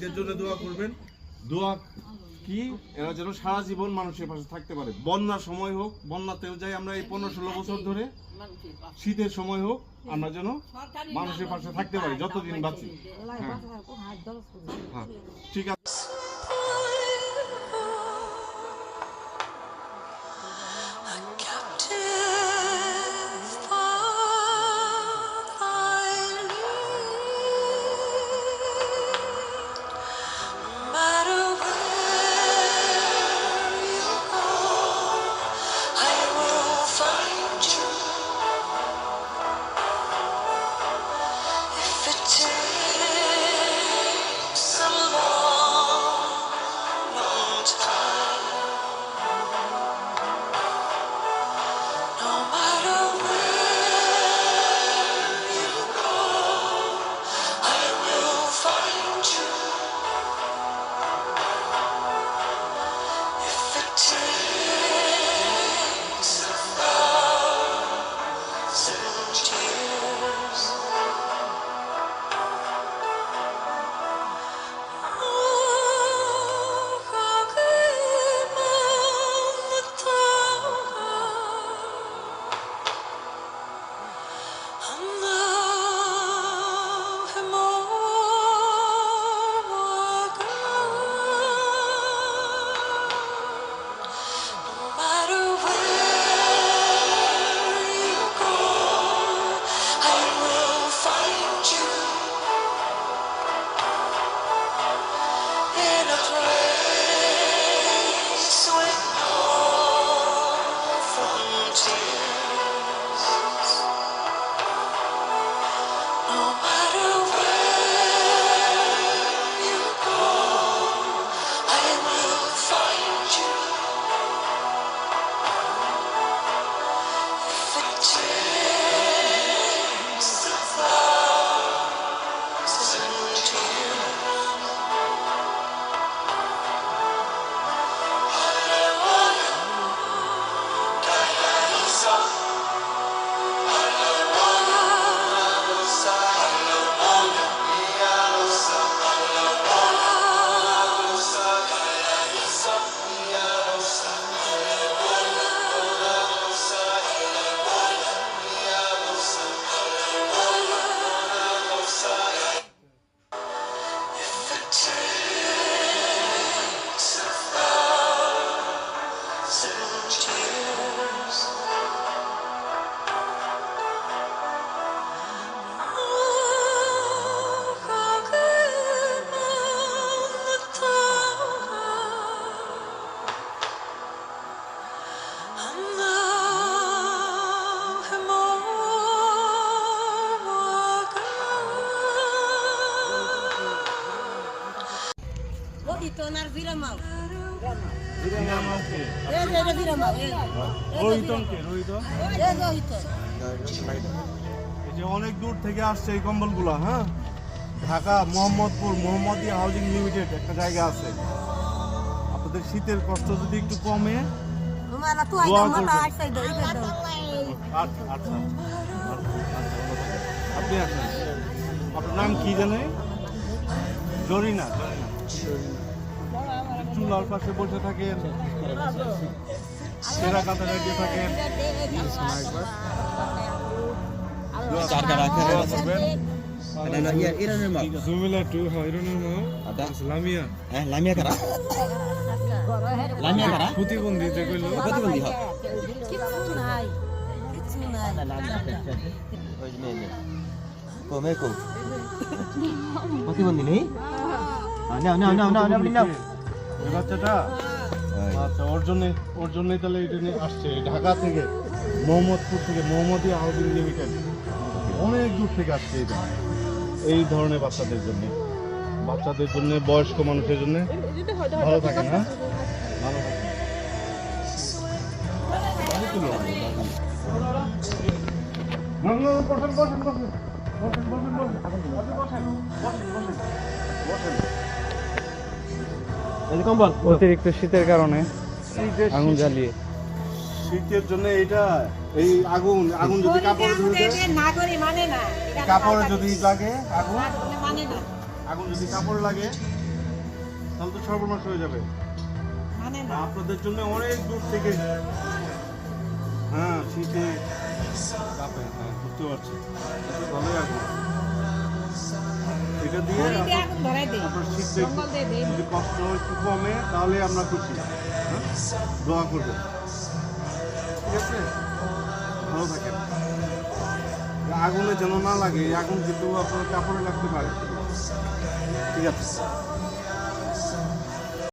জন্য দোয়া করবেন। দোয়া কি? এরা যেন সারা জীবন মানুষের পাশে থাকতে পারে। বন্যার সময় হোক বন্যাতেও যাই আমরা এই পনেরো ষোলো বছর ধরে। শীতের সময় হোক, আমরা যেন মানুষের পাশে থাকতে পারি, যতদিন বাঁচি। হ্যাঁ। ঠিক আছে। Detroit. এই যে এটা রোহিত এই. এই অনেক দূর থেকে আসছে এই কম্বলগুলো হ্যাঁ? ঢাকা মোহাম্মদপুর মোহাম্মদিয়া হাউজিং লিমিটেড একটা জায়গা আছে। আপনাদের শীতের কষ্ট যদি একটু কমে. আচ্ছা আচ্ছা আচ্ছা। আপনি আপনার নাম কি জানে জরিনা জরিনা। চুলার পাশে বসে থাকেন সেরা কাতা রেখে থাকেন Eh. প্রতিবন্ধী যে কইলো. Oh me ko. প্রতিবন্ধী নেই? Ah নাও নাও নাও নাও নাও। এই বাচ্চাটা? আচ্ছা ওর জন্য ওর জন্যই তাহলে এটা নিয়ে আসছে। ঢাকা থেকে মোহাম্মদপুর থেকে মোহাম্মদিয়া হাউজিং লিমিটেড। অনেক দূর থেকে আসছে এটা এই ধরনের বাচ্চাদের জন্য। বাচ্চাদের জন্য বয়স্ক মানুষের জন্য। ভালো থাকেন হ্যাঁ ভালো। না, না, বসেন, বসেন, বসেন। বসেন, বসেন, বসেন। বসেন, বসেন, বসেন, কম্বল। অতিরিক্ত শীতের কারণে আগুন জ্বালিয়ে। শীতের জন্য এটা এই আগুন আগুন যদি কাপড়ে ধরে মানে কাপড়ে যদি লাগে আগুন মানে আগুন যদি কাপড় লাগে তাহলে তো সর্বনাশ হয়ে যাবে। মানে না। আপনাদের জন্য অনেক দূর থেকে হ্যাঁ শীতে কাঁপে হ্যাঁ বুঝতে পারছি। ভালোই আগুন। এটা দিয়ে আপনার- আপনার শীতটা যদি কষ্ট একটু কমে তাহলে আমরা খুশি। হ্যাঁ? দোয়া করবেন ঠিক আছে? ভালো থাকেন। আগুনে যেন না লাগে আগুন কিন্তু আপনার কাপড়ে লাগতে পারে। ঠিক আছে।